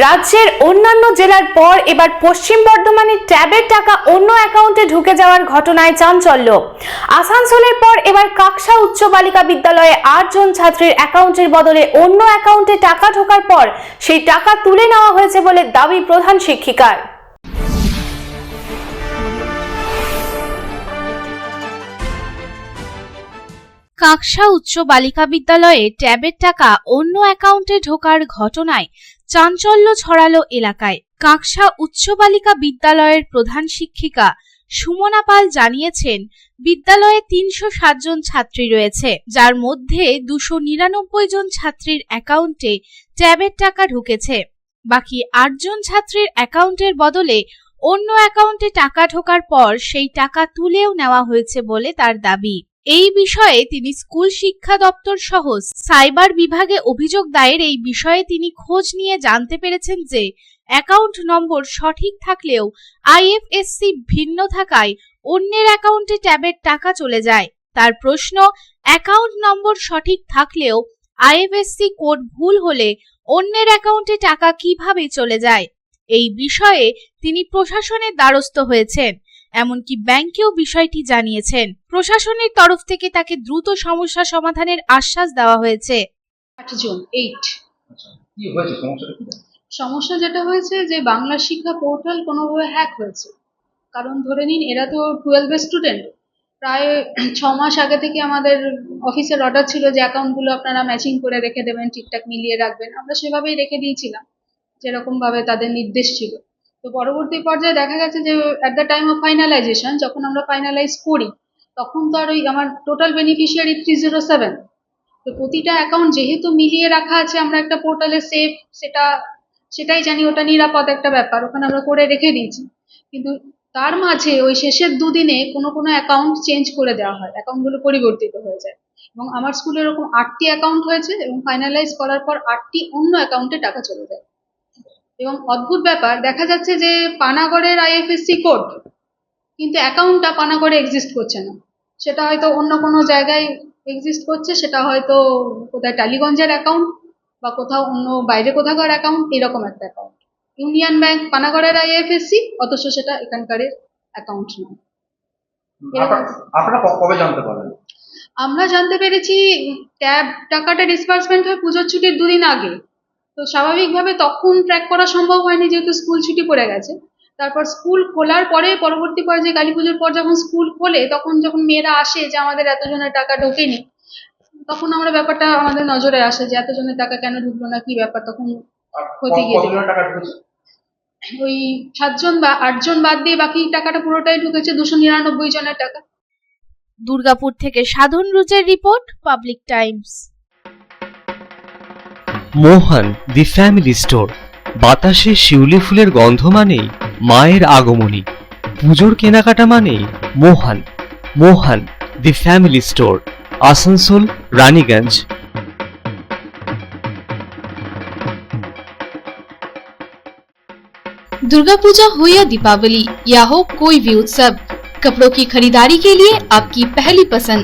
রাজ্যের অন্যান্য জেলার পর এবার পশ্চিম বর্ধমানের ট্যাবের টাকা অন্য অ্যাকাউন্টে ঢুকে যাওয়ার ঘটনায় চাঞ্চল্য। আসানসোলের পর এবার কাকসা উচ্চ বালিকা বিদ্যালয়ে আটজন ছাত্রীর অ্যাকাউন্টের বদলে অন্য অ্যাকাউন্টে টাকা ঢোকার পর সেই টাকা তুলে নেওয়া হয়েছে বলে দাবি প্রধান শিক্ষিকার। কাকসা উচ্চ বালিকা বিদ্যালয়ে ট্যাবের টাকা অন্য অ্যাকাউন্টে ঢোকার ঘটনায় চাঞ্চল্য ছড়ালো এলাকায়। কাকসা উচ্চ বালিকা বিদ্যালয়ের প্রধান শিক্ষিকা সুমনা পাল জানিয়েছেন, বিদ্যালয়ে তিনশো জন ছাত্রী রয়েছে, যার মধ্যে দুশো নিরানব্বই জন ছাত্রীর অ্যাকাউন্টে ট্যাবের টাকা ঢুকেছে। বাকি আটজন ছাত্রীর অ্যাকাউন্টের বদলে অন্য অ্যাকাউন্টে টাকা ঢোকার পর সেই টাকা তুলেও নেওয়া হয়েছে বলে তার দাবি। এই বিষয়ে তিনি স্কুল শিক্ষা দপ্তর সহ সাইবার বিভাগে অভিযোগ দায়ের এই বিষয়ে তিনি খোঁজ নিয়ে জানতে পেরেছেন যে অ্যাকাউন্ট নম্বর সঠিক থাকলেও আইএফএসসি ভিন্ন থাকায় অন্যের অ্যাকাউন্টে ট্যাবের টাকা চলে যায়। তার প্রশ্ন, অ্যাকাউন্ট নম্বর সঠিক থাকলেও আইএফএসসি কোড ভুল হলে অন্যের অ্যাকাউন্টে টাকা কীভাবে চলে যায়? এই বিষয়ে তিনি প্রশাসনের দ্বারস্থ হয়েছেন। এমনকি ব্যাংকেও বিষয়টি জানিয়েছেন। প্রশাসনের তরফ থেকে তাকে দ্রুত সমস্যা সমাধানের আশ্বাস দেওয়া হয়েছে। আচ্ছা কি হয়েছে? সমস্যাটা কি? সমস্যা যেটা হয়েছে যে বাংলা শিক্ষা পোর্টাল কোনোভাবে হ্যাক হয়েছে। কারণ ধরে নিন এরা তো টুয়েলভের স্টুডেন্ট প্রায় ছ মাস আগে থেকে আমাদের অফিসের অর্ডার ছিল যে অ্যাকাউন্টগুলো আপনারা ম্যাচিং করে রেখে দেবেন ঠিকঠাক মিলিয়ে রাখবেন। আমরা সেভাবেই রেখে দিয়েছিলাম যেরকমভাবে তাদের নির্দেশ ছিল। তো পরবর্তী পর্যায়ে দেখা গেছে যে at the time of finalization যখন আমরা ফাইনালাইজ করি, তখন তো আর ওই আমার total beneficiary three zero seven তো প্রতিটা অ্যাকাউন্ট যেহেতু মিলিয়ে রাখা আছে, আমরা একটা পোর্টালে সেভ সেটা, সেটাই জানি ওটা নিরাপদ একটা ব্যাপার, ওখানে আমরা করে রেখে দিয়েছি। কিন্তু তার মাঝে ওই শেষের দুদিনে কোনো কোনো অ্যাকাউন্ট চেঞ্জ করে দেওয়া হয় অ্যাকাউন্টগুলো পরিবর্তিত হয়ে যায়। এবং আমার স্কুলে এরকম আটটি অ্যাকাউন্ট হয়েছে এবং ফাইনালাইজ করার পর আটটি অন্য অ্যাকাউন্টে টাকা চলে যায়। এবং অদ্ভুত ব্যাপার দেখা যাচ্ছে যে পানাগড়ের আইএফএসসি কোড কিন্তু অ্যাকাউন্টটা পানাগড়ে এক্সিস্ট করছে না। সেটা হয়তো অন্য কোনো জায়গায় এক্সিস্ট করছে সেটা হয়তো কোথায় টালিগঞ্জের অ্যাকাউন্ট বা কোথাও অন্য বাইরে কোথাকার অ্যাকাউন্ট এরকম একটা অ্যাকাউন্ট ইউনিয়ন ব্যাংক পানাগড়ের আইএফএসসি অথচ সেটা এখানকার অ্যাকাউন্ট নয়। আপনারা- আপনারা কবে জানতে পারলেন? আমরা জানতে পেরেছি ট্যাব টাকাটা ডিসবার্সমেন্ট হয় পুজোর ছুটির দুদিন আগে। তো স্বাভাবিকভাবে তখন ট্র্যাক করা সম্ভব হয়নি যেহেতু স্কুল ছুটি পড়ে গেছে। তারপর স্কুল খোলার পরে পরবর্তী পর্যায়ে কালী পুজোর পর যখন স্কুল খোলে তখন যখন মেয়েরা আসে যে আমাদের এতজনের টাকা ঢোকেনি তখন আমরা ব্যাপারটা আমাদের নজরে আসে যে এতজনের টাকা কেন ঢুকলো না কি ব্যাপার? তখন ক্ষতি গিয়ে ওই সাতজন বা আটজন বাদ দিয়ে বাকি টাকাটা পুরোটাই ঢুকেছে দুশো নিরানব্বই জনের টাকা। দুর্গাপুর থেকে সাধন রুজের report public times মোহন দি ফ্যামিলি স্টোর বাতাসে শিউলি ফুলের গন্ধ মানেই মায়ের আগমনী পুজোর কেনাকাটা মানেই Mohan Mohan the family store Asansol Raniganj Durga Puja हो या दीपावली या हो कोई भी उत्सव कपड़ों की खरीदारी के लिए आपकी पहली पसंद